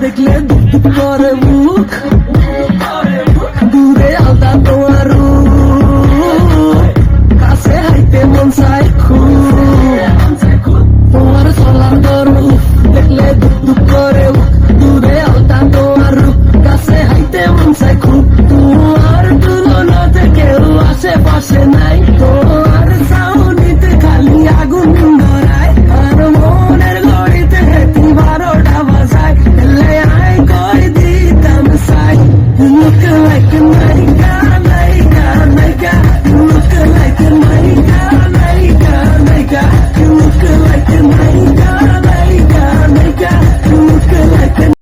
দেখলে দুপ করে দূরে আলদা তোমার কাছে হাইতে মন চাই খুব তোমার চলার দর উফ দেখলে দুপ করে উফ look like a nightingale.